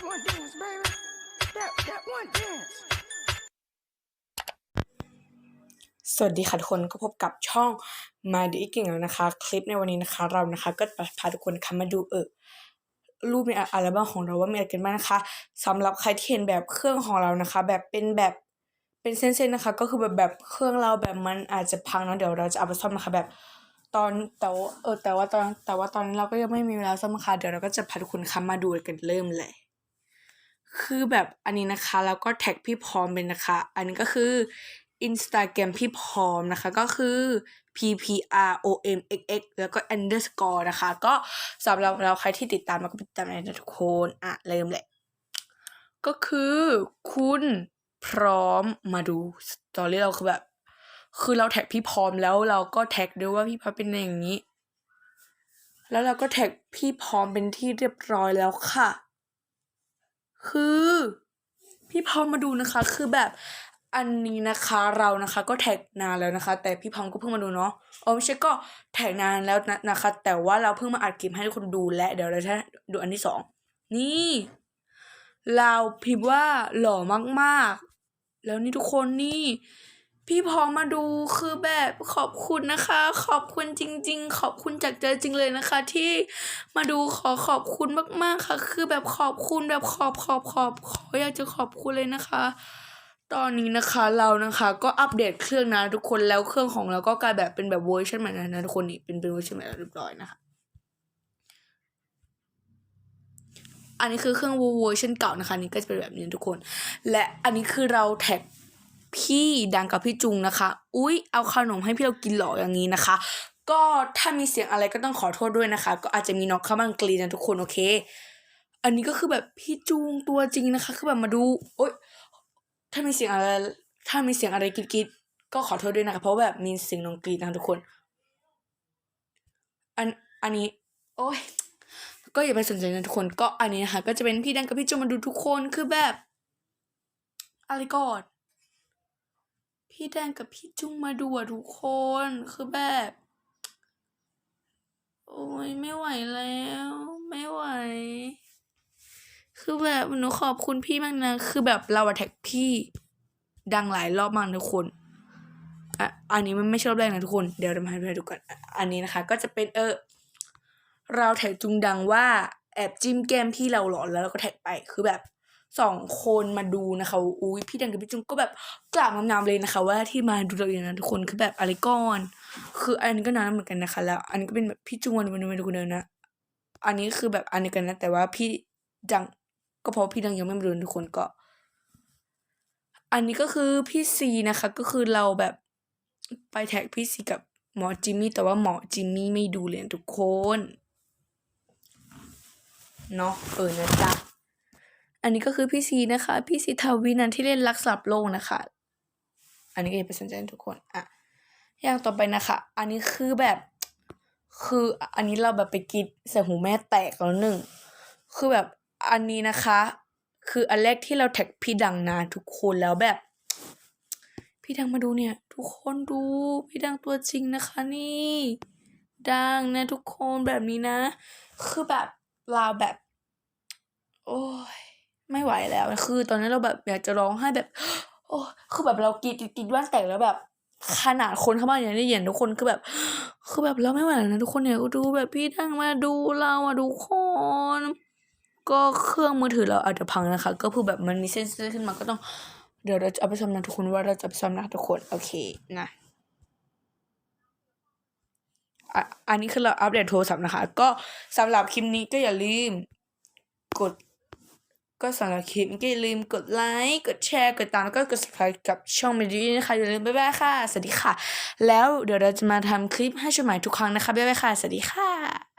That one dance, baby. That that one dance. สวัสดีค่ะทุกคนก็พบกับช่องมาดีเก่งแล้วนะคะ คลิปในวันนี้นะคะ เรานะคะก็พาทุกคนคะมาดูเออรูปในอัลบั้มของเราว่ามีอะไรกันบ้างนะคะสำหรับใครที่เห็นแบบเครื่องของเรานะคะ แบบเป็นแบบเป็นเส้นๆนะคะ ก็คือแบบแบบเครื่องเราแบบมันอาจจะพังเนาะเดี๋ยวเราจะเอาไปซ่อมนะคะแบบตอนแต่ว่าเออแต่ว่าตอนแต่ว่าตอนนี้เราก็ยังไม่มีเวลาซ่อมนะคะเดี๋ยวเราก็จะพาทุกคนคะมาดูกันเริ่มเลย คือแบบอันนี้นะคะ แล้วก็แท็กพี่พร้อมเป็นนะคะ อันนี้ก็คือ Instagram พี่พร้อมนะคะก็คือ p p r o m x x แล้วก็ underscore นะคะ ก็สำหรับเราใครที่ติดตามเราก็ติดตามได้นะทุกคนอะเริ่มเลยก็คือคุณพร้อมมาดูสตอรี่เราคือแบบ คือเราแท็กพี่พร้อมแล้วเราก็แท็กด้วยว่าพี่พร้อมเป็นอย่างนี้ แล้วเราก็แท็กพี่พร้อมเป็นที่เรียบร้อยแล้วค่ะ คือพี่พอมมาดูนะคะ คือแบบอันนี้นะคะเรานะคะก็แท็กนานแล้วนะคะ แต่พี่พอมก็เพิ่งมาดูเนาะเออไม่ใช่ก็แท็กนานแล้วนะนะคะ แต่ว่าเราเพิ่งมาอัดคลิปให้ทุกคนดูและเดี๋ยวเราจะดูอันที่สองนี่ เราพิมพ์ว่าหล่อมากๆ แล้วนี่ทุกคนนี่ พี่พอมมาดูคือแบบขอบคุณนะคะ ขอบคุณจริง ๆ ขอบคุณจากใจจริงเลยนะคะ ที่มาดูขอขอบคุณมากๆค่ะ คือแบบขอบคุณแบบขอบขอบขอบขออยากจะขอบคุณเลยนะคะ ตอนนี้นะคะเรานะคะ ก็อัปเดตเครื่องนะทุกคนแล้วเครื่องของเราก็กลายแบบเป็นแบบเวอร์ชันใหม่นะทุกคนนี่เป็นเป็นเวอร์ชันใหม่แล้วเรียบร้อยนะคะอันนี้คือเครื่องเวอร์ชันเก่านะคะนี่ก็จะเป็นแบบนี้ทุกคน และอันนี้คือเราแท็ก พี่ดังกับพี่จุงนะคะ อุ๊ย เอาขนมให้พี่เรากินหรออย่างนี้นะคะ ก็ถ้ามีเสียงอะไรก็ต้องขอโทษด้วยนะคะ ก็อาจจะมีน็อกเข้ามากรีนะทุกคนโอเค อันนี้ก็คือแบบพี่จุงตัวจริงนะคะ คือแบบมาดู โอ๊ย ถ้ามีเสียงอะไร ถ้ามีเสียงอะไรกรีดก็ขอโทษด้วยนะคะ เพราะแบบมีเสียงน้องกรีดนะทุกคน อัน อันนี้ โอ๊ย ก็อย่าไปสนใจนะทุกคน ก็อันนี้นะคะ ก็จะเป็นพี่ดังกับพี่จุงมาดูทุกคน คือแบบอะไรก่อน พี่แดงกับพี่จุ้งมาดูอะทุกคนคือแบบ โอ้ยไม่ไหวแล้ว ไม่ไหว คือแบบหนูขอบคุณพี่มากนะ คือแบบเราอะแท็กพี่ ดังหลายรอบมากทุกคนอะอันนี้มันไม่ใช่รอบแรกนะทุกคน เดี๋ยวเรามาให้ดูกัน อันนี้นะคะ ก็จะเป็นเออ เราแท็กจุงดังว่าแอบจิ้มแก้มพี่เราหรอแล้วเราก็แท็กไปคือแบบ สองคนมาดูนะคะอุ้ยพี่ดังกับพี่จุงก็แบบกล่าวงามๆเลยนะคะ ว่าที่มาดูเราอย่างนั้นทุกคนคือแบบอะไรก่อน คืออันนี้ก็นานเหมือนกันนะคะ แล้ว อันนี้ก็เป็นแบบพี่จุงวันวันวันคนเดิมนะอันนี้คือแบบอันนี้กันนะ แต่ว่าพี่ดังก็เพราะพี่ดังยังไม่มาดูทุกคนก็ อันนี้ก็คือพี่ซีนะคะ ก็คือเราแบบไปแท็กพี่ซีกับหมอจิมมี่แต่ว่าหมอจิมมี่ไม่ดูเลยนะทุกคนเนาะเออนะจ๊ะ อันนี้ก็คือพี่ซีนะคะ พี่ซีทาวินันที่เล่นรักสลับโลกนะคะ อันนี้ก็อย่าไปสนใจทุกคนอะอย่างต่อไปนะคะ อันนี้คือแบบ คืออันนี้เราแบบไปกินใส่หูแม่แตกแล้วหนึ่ง คือแบบอันนี้นะคะ คืออันแรกที่เราแท็กพี่ดังนะทุกคนแล้วแบบ พี่ดังมาดูเนี่ย ทุกคนดูพี่ดังตัวจริงนะคะนี่ดังนะทุกคนแบบนี้นะ คือแบบเราแบบ โอ้ย ไม่ไหวแล้ว คือ ตอนนั้นเราแบบอยากจะร้องไห้แบบ โอ้คือแบบเรากรีดกรีดกรีดว่านแตกแล้วแบบ ขนาดคนเข้ามาอย่างได้เห็นทุกคนคือแบบ คือแบบเราไม่ไหวแล้วนะทุกคนเนี่ยดูแบบพี่ดังมาดูเราอะทุกคน ก็เครื่องมือถือเราอาจจะพังนะคะ ก็คือแบบมันมีเส้นๆขึ้นมาก็ต้องเดี๋ยวเราจะเอาไปซ่อมนะทุกคนว่าเราจะไปซ่อมนะทุกคนโอเคนะอันนี้คือเราอัปเดตโทรศัพท์นะคะ ก็สำหรับคลิปนี้ก็อย่าลืม กด ก็สำหรับคลิปก็อย่าลืมกดไลค์กดแชร์กดตามแล้วก็กด subscribe กับช่องมิดีนะคะอย่าลืมบ๊ายบายค่ะ สวัสดีค่ะ แล้วเดี๋ยวเราจะมาทำคลิปให้ชมใหม่ทุกครั้งนะคะบ๊ายบายค่ะ สวัสดีค่ะ